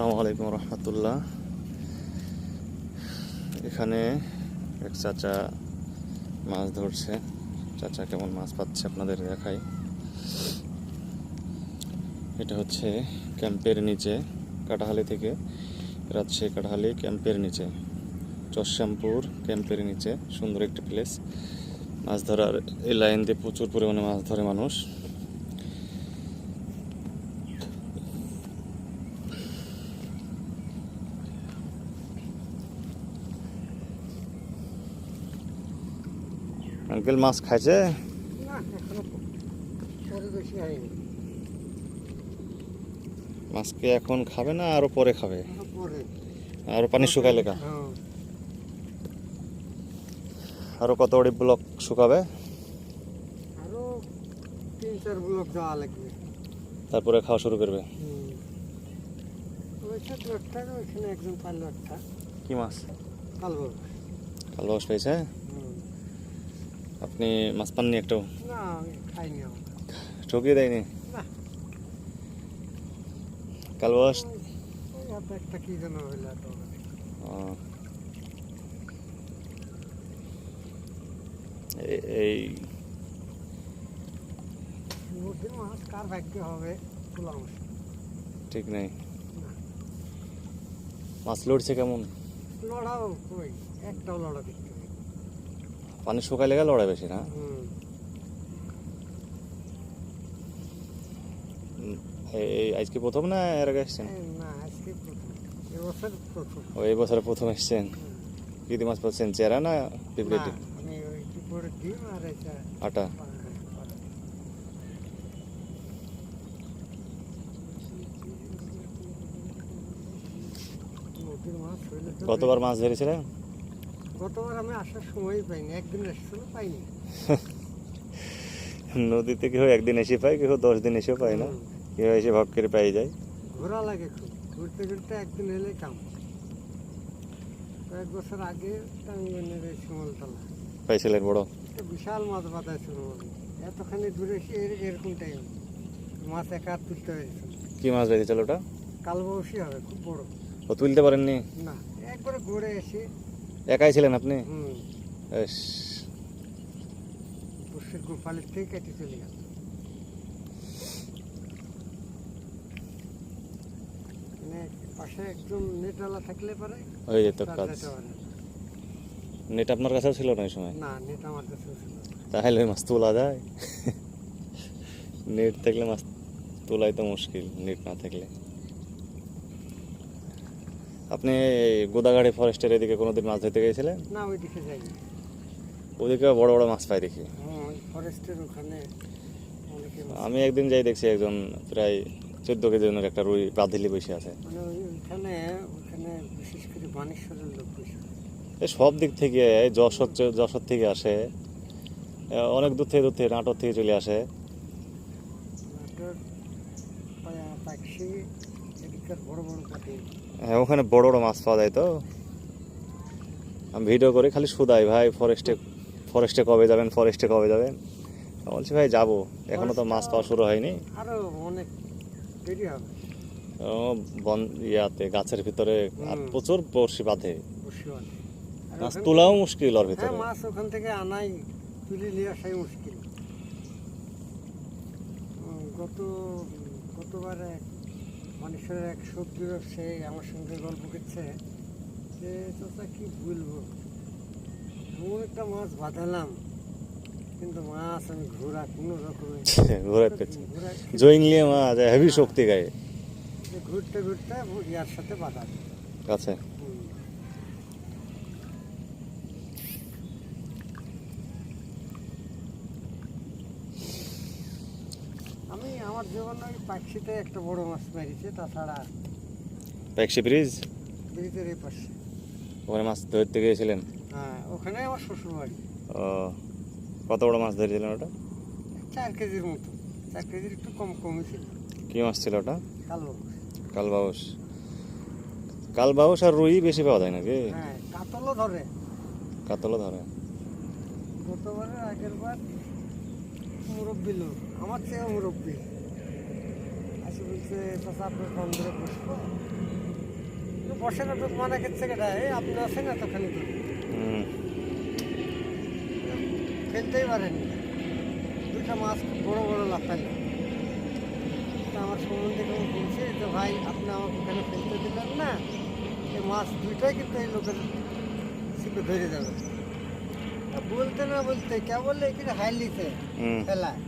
আসসালামু আলাইকুম রহমতুল্লাহ। এখানে এক চাচা মাছ ধরছে। চাচা কেমন মাছ পাচ্ছে আপনাদের দেখাই। এটা হচ্ছে ক্যাম্পের নিচে, কাটাহালি থেকে। রাজশাহী কাটাহালি ক্যাম্পের নিচে। চশ্যামপুর ক্যাম্পের নিচে। সুন্দর একটি প্লেস মাছ ধরার এই লাইন দিয়ে প্রচুর পরিমাণে মাছ ধরে মানুষ। আঙ্কেল মাছ খাইছে। মাছকে এখন খাবে না আরও পরে খাবে। আরও পানি শুকাইলে কা। হ্যাঁ। আরও কত বড়ি ব্লক শুকাবে? আরও তিন চার ব্লক যাওয়া লাগবে। তারপরে খাওয়া শুরু করবে। কি মাছ? পারল কালো পেয়েছে? হুম আপনি মাছ পাননি একটু? ঠকিয়ে দেয়নি? কালো তো এই মাছ কার ভাগ্য হবে ঠিক নেই। মাছ লড়ছে কেমন? লড়াও কই? একটাও লড়া পাই পানি শুকাইলে গেলে লড়াই বেশি না। এই- আজকে প্রথম না এর আগে এসছেন এই না প্রথম। ও এই বছরে প্রথম এসছেন। কি মাছ পাচ্ছেন চেরা না পিঁপড়ে না, আমি ওই দুপুরের ডিম আর এটা আটা। কতবার মাছ ধরেছিলেন? গতবার আমি আসার সময়ই পাইনি একদিন এসেছিল পাইনি। নদীতে কেউ একদিন এসে পায় কেউ দশ দিন এসেও পায় না। কেউ এসে ভাগ করে পাই যায়। ঘোরা লাগে খুব। ঘুরতে ঘুরতে একদিন এলে কাম। কয়েক বছর আগে টাঙ্গনের শিমলতলা। পাইছিলেন বড়? বিশাল মাছ বাঁধাইছিল বলে। এতখানি দূরে এসে এরকম টাইম মাছ একা তুলতে হয়েছিল কি মাছ বেরিয়েছিল ওটা? কালবসি হবে খুব বড়। ও তুলতে পারেননি? না একবারে ঘুরে এসে একাই ছিলেন আপনি? থেকে কেটে চলে গেল। মানে পাশে নেটওয়ালা থাকলে পরে হয়ে যেত কাজ। নেট আপনার কাছেও ছিল না ওই সময়? না নেট আমার কাছে ছিল তাহলে মাছ তোলা যায়। নেট থাকলে মাছ তোলাই তো মুশকিল নেট না থাকলে। আপনি গোদাগাড়ি ফরেস্টের এদিকে কোনোদিন মাছ ধরতে গিয়েছিলেন? না ওই দিকে যাইনি। ওদিকে বড় বড় মাছ পাই দেখি। ফরেস্টের ওখানে আমি একদিন যাই দেখছি একজন প্রায় চোদ্দ কেজি ওজনের একটা রুই বাঁধিলি বসে আছে। মানে ওইখানে ওখানে বিশেষ করে বানেশ্বরের লোক এই সব দিক থেকে যশোর যশোর থেকে আসে। অনেক দূর থেকে দূর থেকে নাটোর থেকে চলে আসে। নাটোর পা- বড় বড় পাটি হ্যাঁ ওখানে বড় বড় মাছ পাওয়া যায় তো। আমি ভিডিও করে খালি শুধাই ভাই ফরেস্টে ফরেস্টে কবে যাবেন ফরেস্টে কবে যাবেন? বলছি ভাই যাব। এখনও তো মাছ পাওয়া শুরু হয়নি। ও, বন ইয়াতে গাছের ভিতরে প্রচুর বড়শি বাঁধে। মাছ তোলাও মুশকিল ওর হ্যাঁ ভিতরে মাছ ওখান থেকে আনাই তুলে নিয়ে আসাই মুশকিল। গত গতবার মানুষের এক সবজি ব্যবসায়ী আমার সঙ্গে গল্প করছে যে চাচা কি বলব এমন একটা মাছ বাঁধালাম কিন্তু মাছ আমি ঘোরা কোনো রকমে ঘোরা পেয়েছে জয়িং জয়িংলিয়ে মাছ হেভি শক্তি গায়ে। ঘুরতে ঘুরতে ইয়ার সাথে বাঁধা। গাছে হুম। আমি আমার জীবনে ওই পাখিতে একটা বড় মাছ মেরেছি তাছাড়া প্যাকসি ব্রিজ? ব্রিজের এই পাশে। ওখানে মাছ ধরতে গিয়েছিলেন? হ্যাঁ ওখানে আমার শ্বশুর বাড়ি ও কত বড় মাছ ধরেছিলেন ওটা? চার কেজির মতো। চার কেজির একটু কম কমই ছিল। কি মাছ ছিল ওটা? কালো কালবাউস। কালবাউস আর রুই বেশি পাওয়া যায় নাকি? হ্যাঁ কাতলও ধরে। কাতলা ধরে। গতবারের আগের বার মুরব্বী লোক আমার চেয়েও মুরব্বী। আসে বলছে চাষা আপনার বন্ধরে বসবো? বসে না মনে করছে কেটা এই আপনি আছেন তখন হুম। ফেলতেই পারেনি দুটা মাছ বড় বড় লাফাইল আমার সম্বন্ধে কেমন বলছে যে ভাই আপনি আমাকে ওখানে ফেলতে দিলেন না। এই মাছ দুইটাই কিন্তু এই লোকের ছিপে ধরে যাবে। বলতে না বলতে কেবল এখানে হাইলিছে ফেলায়